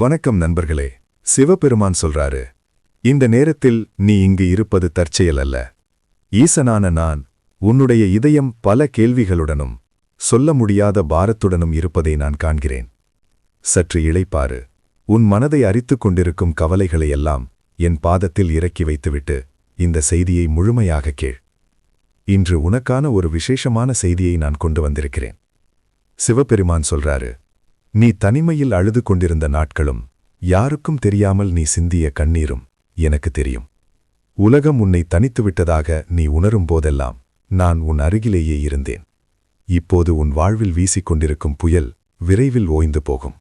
வணக்கம் நண்பர்களே. சிவபெருமான் சொல்றாரு இந்த நேரத்தில் நீ இங்கு இருப்பது தற்செயல் அல்ல. ஈசனான நான் உன்னுடைய இதயம் பல கேள்விகளுடனும் சொல்ல முடியாத பாரத்துடனும் இருப்பதை நான் காண்கிறேன். சற்று இழைப்பாறு உன் மனதை அரித்துக் கொண்டிருக்கும் கவலைகளையெல்லாம் என் பாதத்தில் இறக்கி வைத்துவிட்டு இந்த செய்தியை முழுமையாக கேள். இன்று உனக்கான ஒரு விசேஷமான செய்தியை நான் கொண்டு வந்திருக்கிறேன். சிவபெருமான் சொல்றாரு நீ தனிமையில் அழுது கொண்டிருந்த நாட்களும் யாருக்கும் தெரியாமல் நீ சிந்திய கண்ணீரும் எனக்கு தெரியும். உலகம் உன்னை தனித்துவிட்டதாக நீ உணரும் போதெல்லாம் நான் உன் அருகிலேயே இருந்தேன். இப்போது உன் வாழ்வில் வீசிக்கொண்டிருக்கும் புயல் விரைவில் ஓய்ந்து போகும்.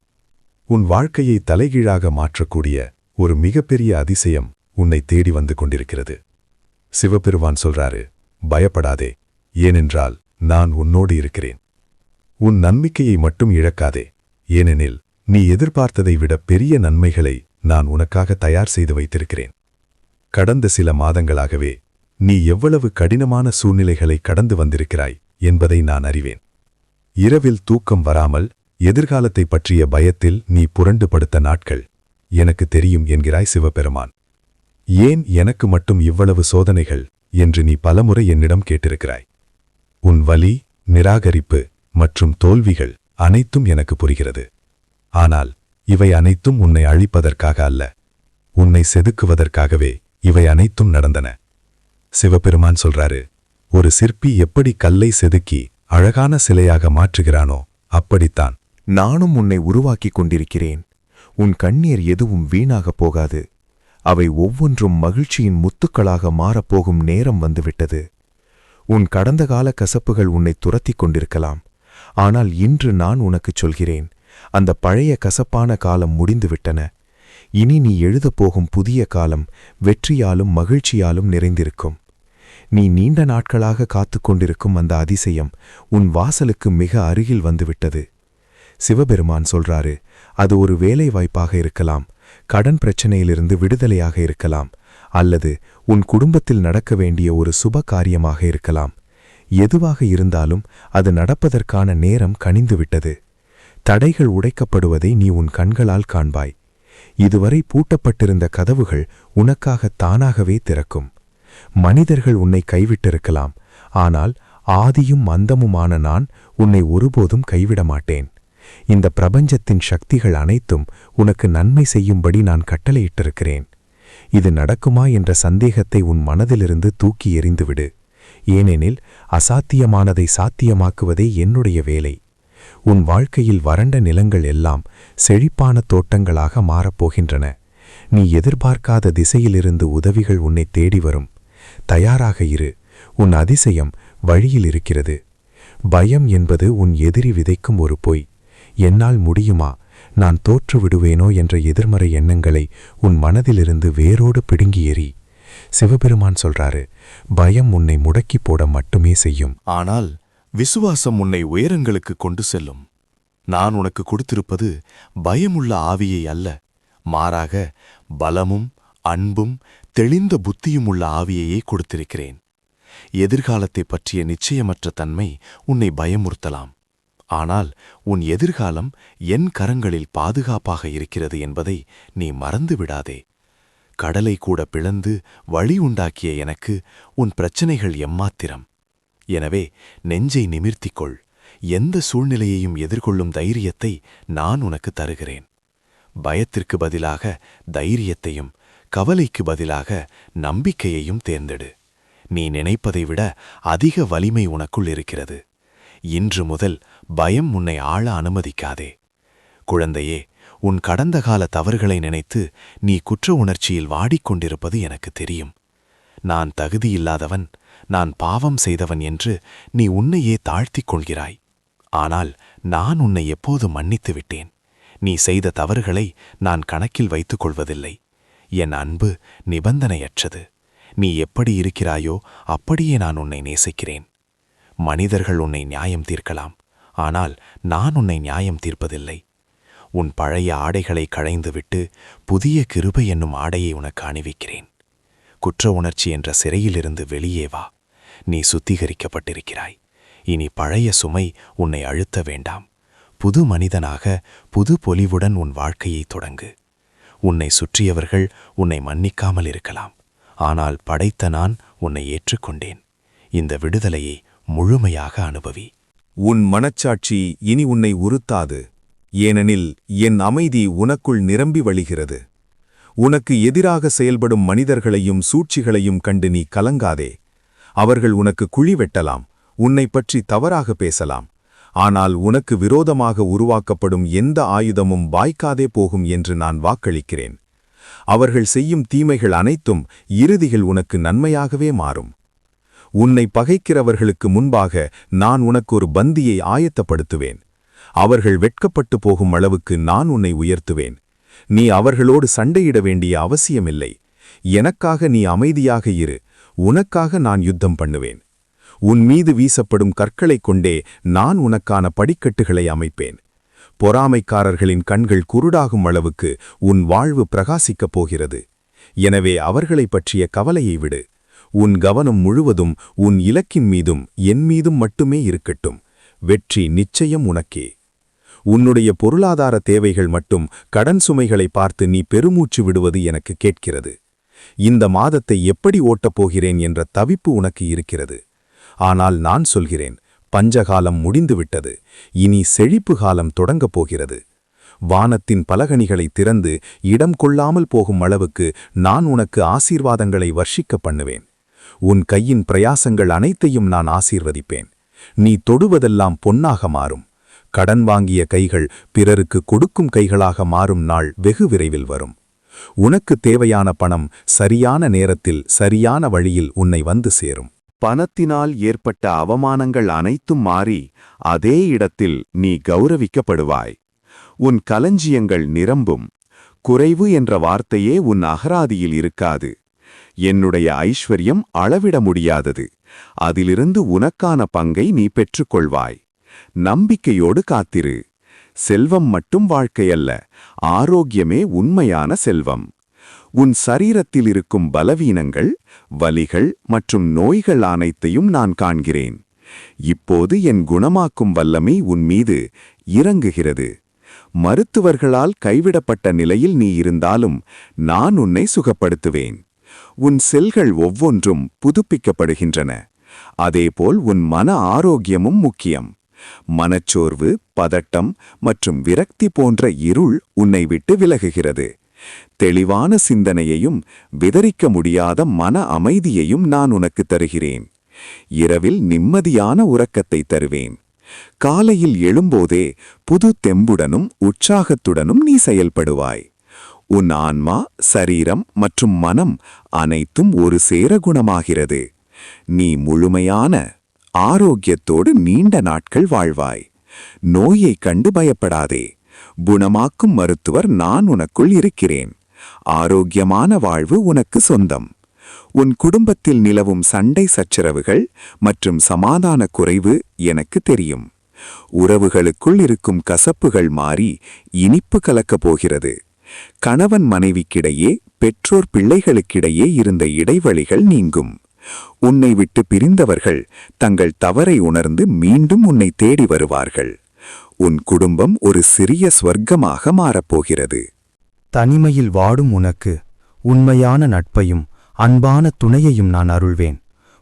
உன் வாழ்க்கையை தலைகீழாக மாற்றக்கூடிய ஒரு மிகப்பெரிய அதிசயம் உன்னை தேடி வந்து கொண்டிருக்கிறது. சிவபெருவான் சொல்றாரு பயப்படாதே ஏனென்றால் நான் உன்னோடு இருக்கிறேன். உன் நம்பிக்கையை மட்டும் இழக்காதே ஏனெனில் நீ எதிர்பார்த்ததை விட பெரிய நன்மைகளை நான் உனக்காக தயார் செய்து வைத்திருக்கிறேன். கடந்த சில மாதங்களாகவே நீ எவ்வளவு கடினமான சூழ்நிலைகளை கடந்து வந்திருக்கிறாய் என்பதை நான் அறிவேன். இரவில் தூக்கம் வராமல் எதிர்காலத்தை பற்றிய பயத்தில் நீ புரண்டு படுத்த நாட்கள் எனக்கு தெரியும் என்கிறாய் சிவபெருமான். ஏன் எனக்கு மட்டும் இவ்வளவு சோதனைகள் என்று நீ பலமுறை என்னிடம் கேட்டிருக்கிறாய். உன் வலி நிராகரிப்பு மற்றும் தோல்விகள் அனைத்தும் எனக்கு புரிகிறது. ஆனால் இவை அனைத்தும் உன்னை அழிப்பதற்காக அல்ல. உன்னை செதுக்குவதற்காகவே இவை அனைத்தும் நடந்தன. சிவபெருமான் சொல்றாரு ஒரு சிற்பி எப்படி கல்லை செதுக்கி அழகான சிலையாக மாற்றுகிறானோ அப்படித்தான் நானும் உன்னை உருவாக்கிக் கொண்டிருக்கிறேன். உன் கண்ணீர் எதுவும் வீணாகப் போகாது. அவை ஒவ்வொன்றும் மகிழ்ச்சியின் முத்துக்களாக மாறப்போகும் நேரம் வந்துவிட்டது. உன் கடந்த கால கசப்புகள் உன்னை துரத்திக் கொண்டிருக்கலாம். ஆனால் இன்று நான் உனக்குச் சொல்கிறேன். அந்த பழைய கசப்பான காலம் முடிந்துவிட்டன. இனி நீ எழுதப் போகும் புதிய காலம் வெற்றியாலும் மகிழ்ச்சியாலும் நிறைந்திருக்கும். நீ நீண்ட நாட்களாக காத்துக் கொண்டிருக்கும் அந்த அதிசயம் உன் வாசலுக்கு மிக அருகில் வந்துவிட்டது. சிவபெருமான் சொல்றாரு அது ஒரு வேலை வாய்ப்பாக இருக்கலாம் கடன் பிரச்சனையிலிருந்து விடுதலையாக இருக்கலாம் அல்லது உன் குடும்பத்தில் நடக்க வேண்டிய ஒரு சுப காரியமாக இருக்கலாம். எதுவாக இருந்தாலும் அது நடப்பதற்கான நேரம் கனிந்துவிட்டது. தடைகள் உடைக்கப்படுவதை நீ உன் கண்களால் காண்பாய். இதுவரை பூட்டப்பட்டிருந்த கதவுகள் உனக்காக தானாகவே திறக்கும். மனிதர்கள் உன்னை கைவிட்டிருக்கலாம். ஆனால் ஆதியும் மந்தமுமான நான் உன்னை ஒருபோதும் கைவிட மாட்டேன் இந்த பிரபஞ்சத்தின் சக்திகள் அனைத்தும் உனக்கு நன்மை செய்யும்படி நான் கட்டளையிட்டிருக்கிறேன். இது நடக்குமா என்ற சந்தேகத்தை உன் மனதிலிருந்து தூக்கி எறிந்துவிடு. ஏனெனில் அசாத்தியமானதை சாத்தியமாக்குவதே என்னுடைய வேலை. உன் வாழ்க்கையில் வறண்ட நிலங்கள் எல்லாம் செழிப்பான தோட்டங்களாக மாறப்போகின்றன நீ எதிர்பார்க்காத திசையிலிருந்து உதவிகள் உன்னை தேடி வரும். தயாராக இரு. உன் அதிசயம் வழியில் இருக்கிறது. பயம் என்பது உன் எதிரி விதைக்கும் ஒரு பொய். என்னால் முடியுமா? நான் தோற்று விடுவேனோ என்ற எதிர்மறை எண்ணங்களை உன் மனதிலிருந்து வேரோடு பிடுங்கி எறி. சிவபெருமான் சொல்றாரு பயம் உன்னை முடக்கி போட மட்டுமே செய்யும். ஆனால் விசுவாசம் உன்னை உயரங்களுக்கு கொண்டு செல்லும். நான் உனக்கு கொடுத்திருப்பது பயமுள்ள ஆவியை அல்ல. மாறாக பலமும் அன்பும் தெளிந்த புத்தியும் உள்ள ஆவியையே கொடுத்திருக்கிறேன். எதிர்காலத்தைப் பற்றிய நிச்சயமற்ற தன்மை உன்னை பயமுறுத்தலாம். ஆனால் உன் எதிர்காலம் என் கரங்களில் பாதுகாப்பாக இருக்கிறது என்பதை நீ மறந்து விடாதே கடலை கூட பிளந்து வழி உண்டாக்கிய எனக்கு உன் பிரச்சனைகள் எம்மாத்திரம். எனவே நெஞ்சை நிமிர்த்திக்கொள். எந்த சூழ்நிலையையும் எதிர்கொள்ளும் தைரியத்தை நான் உனக்கு தருகிறேன். பயத்திற்கு பதிலாக தைரியத்தையும் கவலைக்கு பதிலாக நம்பிக்கையையும் தேர்ந்தெடு. நீ நினைப்பதை விட அதிக வலிமை உனக்குள் இருக்கிறது. இன்று முதல் பயம் உன்னை ஆள அனுமதிக்காதே. குழந்தையே உன் கடந்த கால தவறுகளை நினைத்து நீ குற்ற உணர்ச்சியில் வாடிக்கொண்டிருப்பது எனக்கு தெரியும். நான் தகுதியில்லாதவன் நான் பாவம் செய்தவன் என்று நீ உன்னையே தாழ்த்திக் கொள்கிறாய். ஆனால் நான் உன்னை எப்போது மன்னித்து விட்டேன்? நீ செய்த தவறுகளை நான் கணக்கில் வைத்துக் கொள்வதில்லை. என் அன்பு நிபந்தனையற்றது. நீ எப்படி இருக்கிறாயோ அப்படியே நான் உன்னை நேசிக்கிறேன். மனிதர்கள் உன்னை நியாயம் தீர்க்கலாம். ஆனால் நான் உன்னை நியாயம் தீர்ப்பதில்லை. உன் பழைய ஆடைகளை களைந்துவிட்டு புதிய கிருபை என்னும் ஆடையை உனக்கு அணிவிக்கிறேன். குற்ற உணர்ச்சி என்ற சிறையிலிருந்து வெளியே வா. நீ சுத்திகரிக்கப்பட்டிருக்கிறாய். இனி பழைய சுமை உன்னை அழுத்த வேண்டாம். புது மனிதனாக புது பொலிவுடன் உன் வாழ்க்கையை தொடங்கு. உன்னை சுற்றியவர்கள் உன்னை மன்னிக்காமல் இருக்கலாம். ஆனால் படைத்த நான் உன்னை ஏற்றுக்கொண்டேன். இந்த விடுதலையை முழுமையாக அனுபவி. உன் மனச்சாட்சி இனி உன்னை உறுத்தாது. ஏனெனில் என் அமைதி உனக்குள் நிரம்பி வழிகிறது. உனக்கு எதிராக செயல்படும் மனிதர்களையும் சூழ்ச்சிகளையும் கண்டு நீ கலங்காதே. அவர்கள் உனக்கு குழி வெட்டலாம் உன்னைப் பற்றி தவறாக பேசலாம். ஆனால் உனக்கு விரோதமாக உருவாக்கப்படும் எந்த ஆயுதமும் வாய்க்காதே போகும் என்று நான் வாக்களிக்கிறேன். அவர்கள் செய்யும் தீமைகள் அனைத்தும் இறுதியில் உனக்கு நன்மையாகவே மாறும். உன்னை பகைக்கிறவர்களுக்கு முன்பாக நான் உனக்கு ஒரு பந்தியை ஆயத்தப்படுத்துவேன். அவர்கள் வெட்கப்பட்டு போகும் அளவுக்கு நான் உன்னை உயர்த்துவேன். நீ அவர்களோடு சண்டையிட வேண்டிய அவசியமில்லை. எனக்காக நீ அமைதியாக இரு. உனக்காக நான் யுத்தம் பண்ணுவேன். உன் மீது வீசப்படும் கற்களைக் கொண்டே நான் உனக்கான படிக்கட்டுகளை அமைப்பேன். பொறாமைக்காரர்களின் கண்கள் குருடாகும் அளவுக்கு உன் வாழ்வு பிரகாசிக்கப் போகிறது. எனவே அவர்களைப் பற்றிய கவலையை விடு. உன் கவனம் முழுவதும் உன் இலக்கின் மீதும் என் மீதும் மட்டுமே இருக்கட்டும். வெற்றி நிச்சயம் உனக்கே. உன்னுடைய பொருளாதார தேவைகள் மட்டும் கடன் சுமைகளை பார்த்து நீ பெருமூச்சு விடுவது எனக்கு கேட்கிறது. இந்த மாதத்தை எப்படி ஓட்டப் போகிறேன் என்ற தவிப்பு உனக்கு இருக்கிறது. ஆனால் நான் சொல்கிறேன் பஞ்சகாலம் முடிந்துவிட்டது இனி செழிப்பு காலம் தொடங்கப் போகிறது. வானத்தின் பலகணிகளை திறந்து இடம் கொள்ளாமல் போகும் அளவுக்கு நான் உனக்கு ஆசீர்வாதங்களை வர்ஷிக்க பண்ணுவேன். உன் கையின் பிரயாசங்கள் அனைத்தையும் நான் ஆசீர்வதிப்பேன். நீ தொடுவதெல்லாம் பொன்னாக மாறும். கடன் வாங்கிய கைகள் பிறருக்கு கொடுக்கும் கைகளாக மாறும் நாள் வெகு விரைவில் வரும். உனக்கு தேவையான பணம் சரியான நேரத்தில் சரியான வழியில் உன்னை வந்து சேரும். பணத்தினால் ஏற்பட்ட அவமானங்கள் அனைத்தும் மாறி அதே இடத்தில் நீ கௌரவிக்கப்படுவாய். உன் களஞ்சியங்கள் நிரம்பும். குறைவு என்ற வார்த்தையே உன் அகராதியில் இருக்காது. என்னுடைய ஐஸ்வர்யம் அளவிட முடியாதது. அதிலிருந்து உனக்கான பங்கை நீ பெற்றுக்கொள்வாய். நம்பிக்கையோடு காத்திரு. செல்வம் மட்டும் வாழ்க்கையல்ல ஆரோக்கியமே உண்மையான செல்வம். உன் சரீரத்தில் இருக்கும் பலவீனங்கள் வலிகள் மற்றும் நோய்கள் அனைத்தையும் நான் காண்கிறேன். இப்போது என் குணமாக்கும் வல்லமை உன் மீது இறங்குகிறது. மருத்துவர்களால் கைவிடப்பட்ட நிலையில் நீ இருந்தாலும் நான் உன்னை சுகப்படுத்துவேன். உன் செல்கள் ஒவ்வொன்றும் புதுப்பிக்கப்படுகின்றன. அதேபோல் உன் மன ஆரோக்கியமும் முக்கியம். மனச்சோர்வு பதட்டம் மற்றும் விரக்தி போன்ற இருள் உன்னை விட்டு விலகுகிறது. தெளிவான சிந்தனையையும் விதரிக்க முடியாத மன அமைதியையும் நான் உனக்கு தருகிறேன். இரவில் நிம்மதியான உறக்கத்தை தருவேன். காலையில் எழும்போதே புது தெம்புடனும் உற்சாகத்துடனும் நீ செயல்படுவாய். உன் ஆன்மா சரீரம் மற்றும் மனம் அனைத்தும் ஒரு சேர குணமாகிறது. நீ முழுமையான ஆரோக்கியத்தோடு நீண்ட நாட்கள் வாழ்வாய். நோயைக் கண்டு பயப்படாதே. குணமாக்கும் மருத்துவர் நான் உனக்குள் இருக்கிறேன். ஆரோக்கியமான வாழ்வு உனக்கு சொந்தம். உன் குடும்பத்தில் நிலவும் சண்டை சச்சரவுகள் மற்றும் சமாதான குறைவு எனக்கு தெரியும். உறவுகளுக்குள் இருக்கும் கசப்புகள் மாறி இனிப்பு கலக்கப் போகிறது. கணவன் மனைவிக்கிடையே பெற்றோர் பிள்ளைகளுக்கிடையே இருந்த இடைவெளிகள் நீங்கும். உன்னை விட்டு பிரிந்தவர்கள் தங்கள் தவறை உணர்ந்து மீண்டும் உன்னை தேடி வருவார்கள். உன் குடும்பம் ஒரு சிறிய ஸ்வர்க்கமாக மாறப்போகிறது. தனிமையில் வாடும் உனக்கு உண்மையான நட்பையும் அன்பான துணையையும் நான் அருள்வேன்.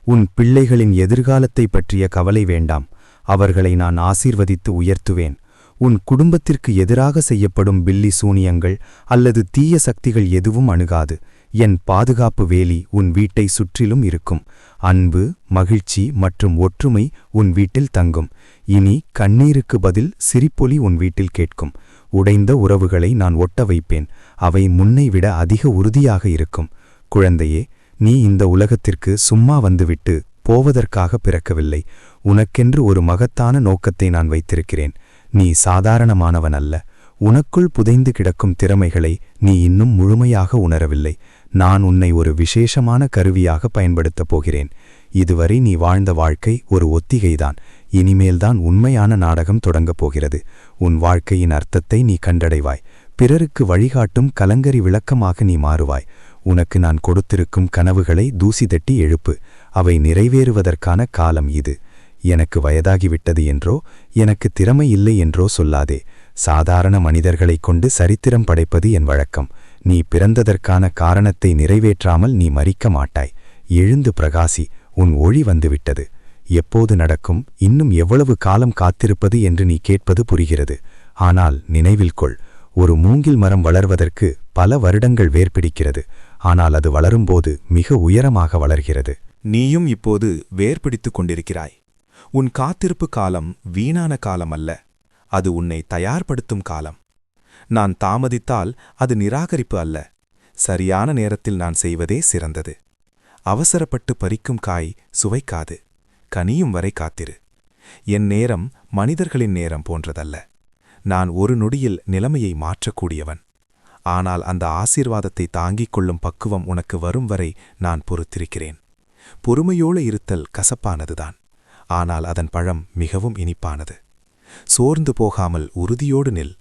உன் பிள்ளைகளின் எதிர்காலத்தை பற்றிய கவலை வேண்டாம். அவர்களை நான் ஆசீர்வதித்து உயர்த்துவேன். உன் குடும்பத்திற்கு எதிராக செய்யப்படும் பில்லி சூனியங்கள் அல்லது தீய சக்திகள் எதுவும் அணுகாது. என் பாதுகாப்பு வேலி உன் வீட்டை சுற்றிலும் இருக்கும். அன்பு மகிழ்ச்சி மற்றும் ஒற்றுமை உன் வீட்டில் தங்கும். இனி கண்ணீருக்கு பதில் சிரிப்பொலி உன் வீட்டில் கேட்கும். உடைந்த உறவுகளை நான் ஒட்ட வைப்பேன். அவை முன்னை விட அதிக உறுதியாக இருக்கும். குழந்தையே நீ இந்த உலகத்திற்கு சும்மா வந்துவிட்டு போவதற்காக பிறக்கவில்லை. உனக்கென்று ஒரு மகத்தான நோக்கத்தை நான் வைத்திருக்கிறேன். நீ சாதாரணமானவன் அல்ல. உனக்குள் புதைந்து கிடக்கும் திறமைகளை நீ இன்னும் முழுமையாக உணரவில்லை. நான் உன்னை ஒரு விசேஷமான கருவியாக பயன்படுத்தப் போகிறேன். இதுவரை நீ வாழ்ந்த வாழ்க்கை ஒரு ஒத்திகைதான். இனிமேல்தான் உண்மையான நாடகம் தொடங்கப் போகிறது. உன் வாழ்க்கையின் அர்த்தத்தை நீ கண்டடைவாய். பிறருக்கு வழிகாட்டும் கலங்கரி விளக்கமாக நீ மாறுவாய். உனக்கு நான் கொடுத்திருக்கும் கனவுகளை தூசி தட்டி எழுப்பு. அவை நிறைவேறுவதற்கான காலம் இது. எனக்கு வயதாகிவிட்டது என்றோ எனக்கு திறமை இல்லை என்றோ சொல்லாதே. சாதாரண மனிதர்களைக் கொண்டு சரித்திரம் படைப்பது என் வழக்கம். நீ பிறந்ததற்கான காரணத்தை நிறைவேற்றாமல் நீ மறிக்க மாட்டாய். எழுந்து பிரகாசி உன் ஒளி வந்துவிட்டது. எப்போது நடக்கும்? இன்னும் எவ்வளவு காலம் காத்திருப்பது என்று நீ கேட்பது புரிகிறது. ஆனால் நினைவில் கொள் ஒரு மூங்கில் மரம் வளர்வதற்கு பல வருடங்கள் வேர் பிடிக்கிறது ஆனால் அது வளரும்போது மிக உயரமாக வளர்கிறது. நீயும் இப்போது வேர் பிடித்துக் கொண்டிருக்கிறாய். உன் காத்திருப்பு காலம் வீணான காலம் அல்ல அது உன்னை தயார்படுத்தும் காலம். நான் தாமதித்தால் அது நிராகரிப்பு அல்ல. சரியான நேரத்தில் நான் செய்வதே சிறந்தது. அவசரப்பட்டு பறிக்கும் காய் சுவைக்காது. கனியும் வரை காத்திரு. என் நேரம் மனிதர்களின் நேரம் போன்றதல்ல. நான் ஒரு நொடியில் நிலைமையை மாற்றக்கூடியவன். ஆனால் அந்த ஆசீர்வாதத்தை தாங்கிக் கொள்ளும் பக்குவம் உனக்கு வரும் வரை நான் பொறுத்திருக்கிறேன். பொறுமையோடு இருத்தல் கசப்பானதுதான். ஆனால் அதன் பழம் மிகவும் இனிப்பானது. சோர்ந்து போகாமல் உறுதியோடு நில்.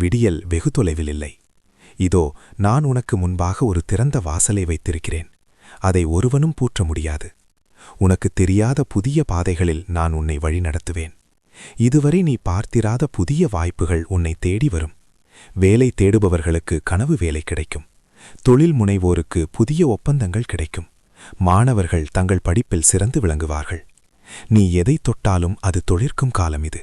விடியல் வெகு தொலைவில் இல்லை. இதோ நான் உனக்கு முன்பாக ஒரு திறந்த வாசலை வைத்திருக்கிறேன். அதை ஒருவனும் பூற்ற முடியாது. உனக்கு தெரியாத புதிய பாதைகளில் நான் உன்னை வழிநடத்துவேன். இதுவரை நீ பார்த்திராத புதிய வாய்ப்புகள் உன்னை தேடி வரும். வேலை தேடுபவர்களுக்கு கனவு வேலை கிடைக்கும். தொழில் முனைவோருக்கு புதிய ஒப்பந்தங்கள் கிடைக்கும். மாணவர்கள் தங்கள் படிப்பில் சிறந்து விளங்குவார்கள். நீ எதை தொட்டாலும் அது தொழிற்கும் காலம் இது.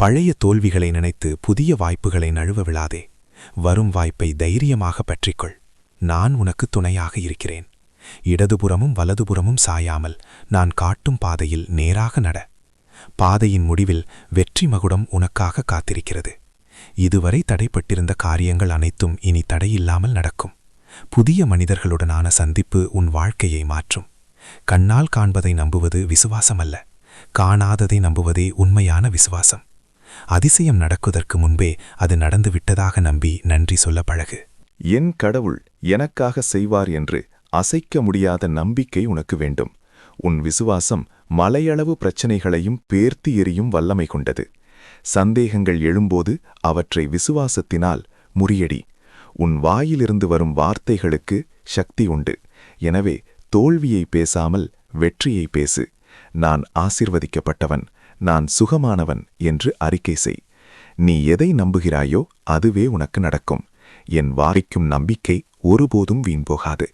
பழைய தோல்விகளை நினைத்து புதிய வாய்ப்புகளை நழுவ விழாதே. வரும் வாய்ப்பை தைரியமாக பற்றிக்கொள். நான் உனக்கு துணையாக இருக்கிறேன். இடதுபுறமும் வலதுபுறமும் சாயாமல் நான் காட்டும் பாதையில் நேராக நட. பாதையின் முடிவில் வெற்றி மகுடம் உனக்காக காத்திருக்கிறது. இதுவரை தடைப்பட்டிருந்த காரியங்கள் அனைத்தும் இனி தடையில்லாமல் நடக்கும். புதிய மனிதர்களுடனான சந்திப்பு உன் வாழ்க்கையை மாற்றும். கண்ணால் காண்பதை நம்புவது விசுவாசமல்ல. காணாததை நம்புவதே உண்மையான விசுவாசம். அதிசயம் நடக்குவதற்கு முன்பே அது நடந்து விட்டதாக நம்பி நன்றி சொல்ல பழகு. என் கடவுள் எனக்காக செய்வார் என்று அசைக்க முடியாத நம்பிக்கை உனக்கு வேண்டும். உன் விசுவாசம் மலையளவு பிரச்சனைகளையும் பேர்த்தி எறியும் வல்லமை கொண்டது. சந்தேகங்கள் எழும்போது அவற்றை விசுவாசத்தினால் முறியடி. உன் வாயிலிருந்து வரும் வார்த்தைகளுக்கு சக்தி உண்டு. எனவே தோல்வியை பேசாமல் வெற்றியை பேசு. நான் ஆசிர்வதிக்கப்பட்டவன். நான் சுகமானவன் என்று அறிக்கை செய். நீ எதை நம்புகிறாயோ அதுவே உனக்கு நடக்கும். என் வாரிக்கும் நம்பிக்கை ஒருபோதும் வீண்போகாது.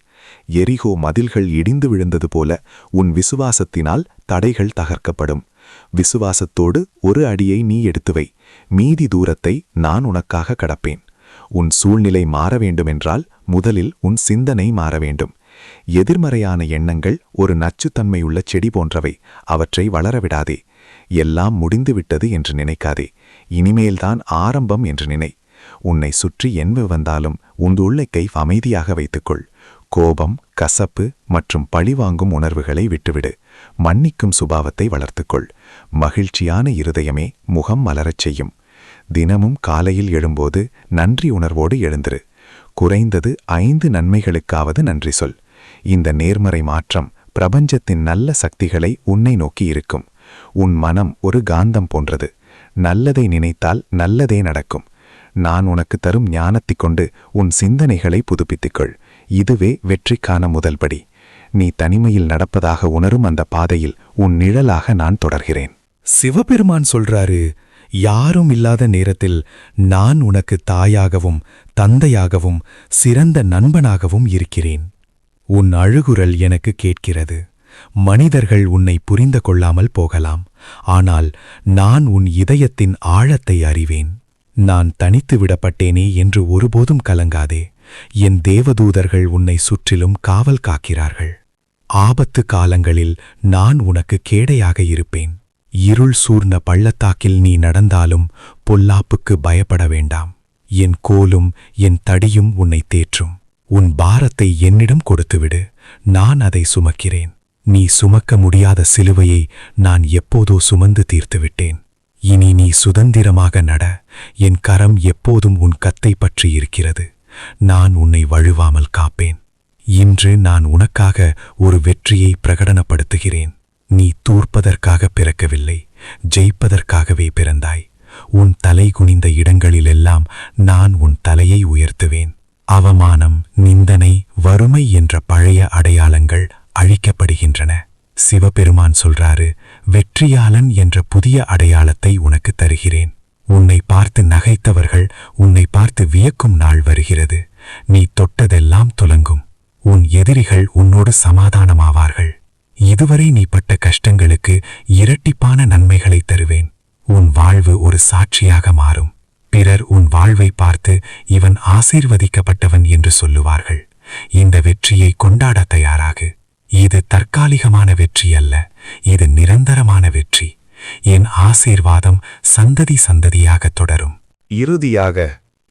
எரிகோ மதில்கள் இடிந்து விழுந்தது போல உன் விசுவாசத்தினால் தடைகள் தகர்க்கப்படும். விசுவாசத்தோடு ஒரு அடியை நீ எடுத்து வை. மீதி தூரத்தை நான் உனக்காக கடப்பேன். உன் சூழ்நிலை மாற வேண்டுமென்றால் முதலில் உன் சிந்தனை மாற வேண்டும். எதிர்மறையான எண்ணங்கள் ஒரு நச்சுத்தன்மையுள்ள செடி போன்றவை. அவற்றை வளரவிடாதே எல்லாம் முடிந்துவிட்டது என்று நினைக்காதே. இனிமேல்தான் ஆரம்பம் என்று நினை. உன்னை சுற்றி என்ன வந்தாலும் உன் உள்ளக்கை அமைதியாக வைத்துக்கொள். கோபம் கசப்பு மற்றும் பழிவாங்கும் உணர்வுகளை விட்டுவிடு. மன்னிக்கும் சுபாவத்தை வளர்த்துக்கொள். மகிழ்ச்சியான இருதயமே முகம் மலரச் செய்யும். தினமும் காலையில் எழும்போது நன்றி உணர்வோடு எழுந்திரு. குறைந்தது ஐந்து நன்மைகளுக்காவது நன்றி சொல். இந்த நேர்மறை மாற்றம் பிரபஞ்சத்தின் நல்ல சக்திகளை உன்னை நோக்கி இருக்கும். உன் மனம் ஒரு காந்தம் போன்றது. நல்லதை நினைத்தால் நல்லதே நடக்கும். நான் உனக்கு தரும் ஞானத்தைக் கொண்டு உன் சிந்தனைகளை புதுப்பித்துக்கொள். இதுவே வெற்றிக்கான முதல்படி நீ தனிமையில் நடப்பதாக உணரும் அந்த பாதையில் உன் நிழலாக நான் தொடர்கிறேன். சிவபெருமான் சொல்றாரு யாரும் இல்லாத நேரத்தில் நான் உனக்கு தாயாகவும் தந்தையாகவும் சிறந்த நண்பனாகவும் இருக்கிறேன். உன் அழுகுரல் எனக்கு கேட்கிறது. மனிதர்கள் உன்னை புரிந்து கொள்ளாமல் போகலாம். ஆனால் நான் உன் இதயத்தின் ஆழத்தை அறிவேன். நான் தனித்து விடப்பட்டேனே என்று ஒருபோதும் கலங்காதே. என் தேவதூதர்கள் உன்னை சுற்றிலும் காவல் காக்கிறார்கள். ஆபத்து காலங்களில் நான் உனக்கு கேடையாக இருப்பேன். இருள் சூர்ந்த பள்ளத்தாக்கில் நீ நடந்தாலும் பொல்லாப்புக்கு பயப்பட வேண்டாம். என் கோலும் என் தடியும் உன்னை தேற்றும். உன் பாரத்தை என்னிடம் கொடுத்துவிடு. நான் அதை சுமக்கிறேன். நீ சுமக்க முடியாத சிலுவையை நான் எப்போதோ சுமந்து தீர்த்துவிட்டேன். இனி நீ சுதந்திரமாக நட. என் கரம் எப்போதும் உன் கத்தை பற்றி இருக்கிறது. நான் உன்னை வழுவாமல் காப்பேன். இன்று நான் உனக்காக ஒரு வெற்றியை பிரகடனப்படுத்துகிறேன். நீ தூர்ப்பதற்காக பிறக்கவில்லை. ஜெயிப்பதற்காகவே பிறந்தாய். உன் தலை குனிந்த இடங்களிலெல்லாம் நான் உன் தலையை உயர்த்துவேன். அவமானம் நிந்தனை வறுமை என்ற பழைய அடையாளங்கள் அழிக்கப்படுகின்றன. சிவபெருமான் சொல்றாரு வெற்றியாளன் என்ற புதிய அடையாளத்தை உனக்கு தருகிறேன். உன்னை பார்த்து நகைத்தவர்கள் உன்னை பார்த்து வியக்கும் நாள் வருகிறது. நீ தொட்டதெல்லாம் துலங்கும். உன் எதிரிகள் உன்னோடு சமாதானமாவார்கள். இதுவரை நீ பட்ட கஷ்டங்களுக்கு இரட்டிப்பான நன்மைகளை தருவேன். உன் வாழ்வு ஒரு சாட்சியாக மாறும். பிறர் உன் வாழ்வை பார்த்து இவன் ஆசீர்வதிக்கப்பட்டவன் என்று சொல்லுவார்கள். இந்த வெற்றியை கொண்டாட தயாராகு. இது தற்காலிகமான வெற்றி அல்ல. இது நிரந்தரமான வெற்றி. என் ஆசீர்வாதம் சந்ததி சந்ததியாக தொடரும். இறுதியாக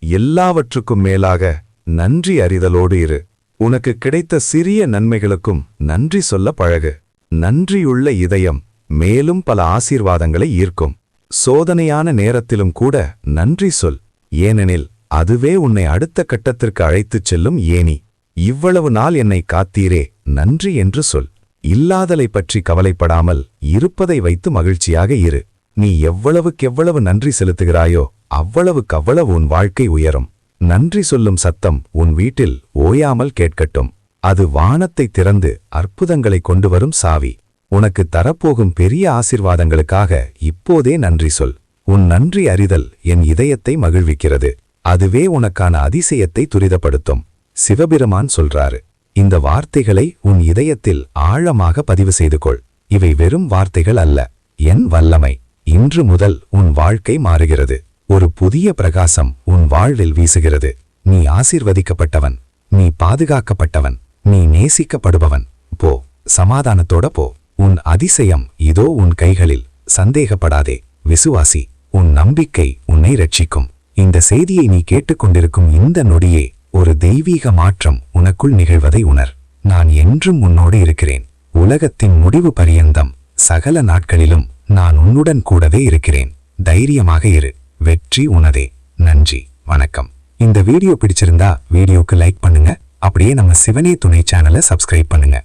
எல்லாவற்றுக்கும் மேலாக நன்றி அறிதலோடு இரு. உனக்கு கிடைத்த சிறிய நன்மைகளுக்கும் நன்றி சொல்ல பழகு. நன்றியுள்ள இதயம் மேலும் பல ஆசீர்வாதங்களை ஈர்க்கும். சோதனையான நேரத்திலும் கூட நன்றி சொல். ஏனெனில் அதுவே உன்னை அடுத்த கட்டத்திற்கு அழைத்துச் செல்லும் ஏனி இவ்வளவு நாள் என்னை காத்தீரே நன்றி என்று சொல். இல்லாதலை பற்றி கவலைப்படாமல் இருப்பதை வைத்து மகிழ்ச்சியாக இரு. நீ எவ்வளவுக்கெவ்வளவு நன்றி செலுத்துகிறாயோ அவ்வளவுக்கவ்வளவு உன் வாழ்க்கை உயரும். நன்றி சொல்லும் சத்தம் உன் வீட்டில் ஓயாமல் கேட்கட்டும். அது வானத்தை திறந்து அற்புதங்களை கொண்டு வரும் சாவி. உனக்கு தரப்போகும் பெரிய ஆசிர்வாதங்களுக்காக இப்போதே நன்றி சொல். உன் நன்றி அறிதல் என் இதயத்தை மகிழ்விக்கிறது. அதுவே உனக்கான அதிசயத்தை துரிதப்படுத்தும். சிவபிரமான் சொல்றாரு இந்த வார்த்தைகளை உன் இதயத்தில் ஆழமாக பதிவு செய்து கொள் இவை வெறும் வார்த்தைகள் அல்ல என் வல்லமை. இன்று முதல் உன் வாழ்க்கை மாறுகிறது. ஒரு புதிய பிரகாசம் உன் வாழ்வில் வீசுகிறது. நீ ஆசீர்வதிக்கப்பட்டவன் நீ பாதுகாக்கப்பட்டவன் நீ நேசிக்கப்படுபவன். போ சமாதானத்தோட போ. உன் அதிசயம் இதோ உன் கைகளில். சந்தேகப்படாதே. விசுவாசி உன் நம்பிக்கை உன்னை ரட்சிக்கும். இந்த செய்தியை நீ கேட்டுக்கொண்டிருக்கும் இந்த நொடியே ஒரு தெய்வீக மாற்றம் உனக்குள் நிகழ்வதை உணர். நான் என்றும் உன்னோடு இருக்கிறேன். உலகத்தின் முடிவு பரியந்தம். சகல நாட்களிலும் நான் உன்னுடன் கூடவே இருக்கிறேன். தைரியமாக இரு. வெற்றி உனதே. நன்றி. வணக்கம். இந்த வீடியோ பிடிச்சிருந்தா வீடியோக்கு லைக் பண்ணுங்க. அப்படியே நம்ம சிவனே துணை சேனலை சப்ஸ்கிரைப் பண்ணுங்க.